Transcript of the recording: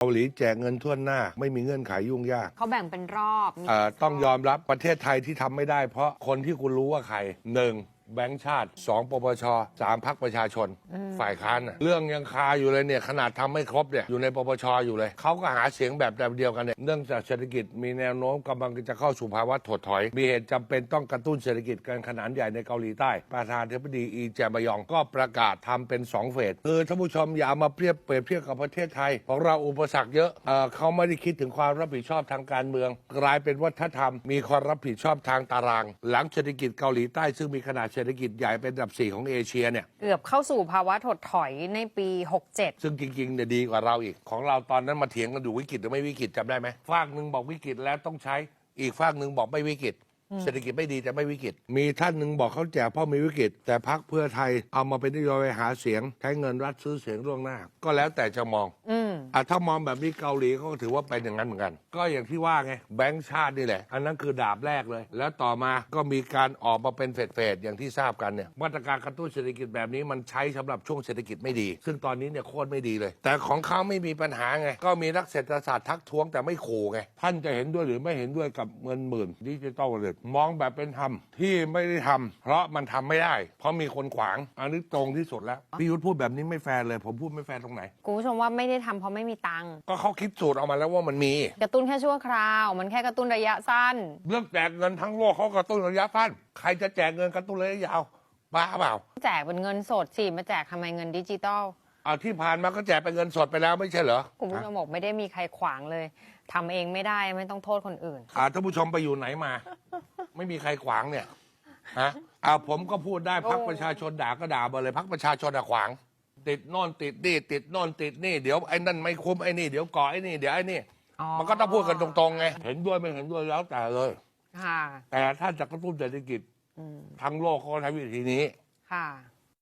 เกาหลีแจกเงินทั่วหน้า ไม่มีเงื่อนไขยุ่งยากเขาแบ่งเป็นรอบมีเอ่อต้องยอมรับประเทศไทยที่ทำไม่ได้ เพราะคนที่คุณรู้ว่าใครหนึ่ง แบงค์ชาติสองปปชสามพักประชาชน ฝ่ายค้านน่ะเรื่องยังคาอยู่เลยเนี่ยขนาดทำไม่ครบเนี่ยอยู่ในปปชอยู่เลยเขาก็หาเสียงแบบแบบเดียวกันเนี่ยเนื่องจากเศรษฐกิจมีแนวโน้มกำลังจะเข้าสู่ภาวะถดถอย มีเหตุจำเป็นต้องกระตุ้นเศรษฐกิจกันขนาดใหญ่ในเกาหลีใต้ ประธานาธิบดีอีแจมยองก็ประกาศทำเป็น 2 เฟสคือท่านผู้ชมอย่าเอามาเปรียบเปรียบเทียบกับประเทศไทยของเราอุปสรรคเยอะเอ่อเขาไม่ได้คิดถึงความรับผิดชอบทางการเมือง กลายเป็นวัฒนธรรม มีความรับผิดชอบทางตาราง หลังเศรษฐกิจเกาหลีใต้ซึ่งมีขนาดเศรษฐกิจใหญ่เป็นอันดับสี่ของเอเชียเนี่ย เกือบเข้าสู่ภาวะถดถอยในปี 67 ซึ่งจริงๆเนี่ยดีกว่าเราอีก ของเราตอนนั้นมาเถียงกันอยู่วิกฤตหรือไม่วิกฤตจำได้ไหมฝากหนึ่งบอกวิกฤตแล้วต้องใช้อีกฝากหนึ่งบอกไม่วิกฤต เศรษฐกิจไม่ดีแต่ไม่วิกฤต มีท่านหนึ่งบอกเขาแจกเพราะมีวิกฤต แต่พักเพื่อไทยเอามาเป็นนโยบายหาเสียง ใช้เงินรัฐซื้อเสียงล่วงหน้า ก็แล้วแต่จะมอง อืม อะถ้ามองแบบนี้เกาหลีเขาก็ถือว่าเป็นอย่างนั้นเหมือนกัน ก็อย่างที่ว่าไงแบงก์ชาตินี่แหละ อันนั้นคือดาบแรกเลย แล้วต่อมาก็มีการออกมาเป็นเฟสๆอย่างที่ทราบกันเนี่ยมาตรการกระตุ้นเศรษฐกิจแบบนี้มันใช้สำหรับช่วงเศรษฐกิจไม่ดี ซึ่งตอนนี้เนี่ยโคตรไม่ดีเลย แต่ของเขาไม่มีปัญหาไงก็มีนักเศรษฐศาสตร์ทักท้วงแต่ไม่ขู่ไงท่านจะเห็นด้วยหรือไม่เห็นด้วยกับเงินหมื่นดิจิตอลเลยมองแบบเป็นธรรมที่ไม่ได้ทำเพราะมันทำไม่ได้ เพราะมีคนขวางอันนี้ตรงที่สุดแล้วพี่ยุทธพูดแบบนี้ไม่แฟร์เลย ผมพูดไม่แฟร์ตรงไหนคุณผู้ชมว่าไม่ได้ทำเพราะไม่มีตังค์ก็เขาคิดสูตรออกมาแล้วว่ามันมี กระตุ้นแค่ชั่วคราว มันแค่กระตุ้นระยะสั้น เรื่องแจกเงินทั้งโลกเขากระตุ้นระยะสั้นใครจะแจกเงินกระตุ้นระยะยาวบ้าเปล่าแจกเป็นเงินสดสิมาแจกทำไมเงินดิจิตอลเอาที่ผ่านมาก็แจกเป็นเงินสดไปแล้วไม่ใช่เหรอคุณผู้ชมบอกไม่ได้มีใครขวางเลยทำเองไม่ได้ไม่ต้องโทษคนอื่นอ่าท่านผู้ชมไปอยู่ไหนมา ไม่มีใครขวางเนี่ยฮะอ่าผมก็พูดได้พักโอ้ประชาชนด่าก็ด่ามาเลยพักประชาชนอะขวาง ติดโน่นติดนี่ ติดโน่นติดนี่เดี๋ยวไอ้นั่นไม่คุ้มไอ้นี่เดี๋ยวก่อไอ้นี่เดี๋ยวไอ้นี่อ๋อมันก็ต้องพูดกันตรงๆไงเห็นด้วยไม่เห็นด้วยแล้วแต่เลย ค่ะ แต่ถ้าจะกระตุ้นเศรษฐกิจอืมทั้งโลกเขาก็ใช้วิธีนี้ ค่ะ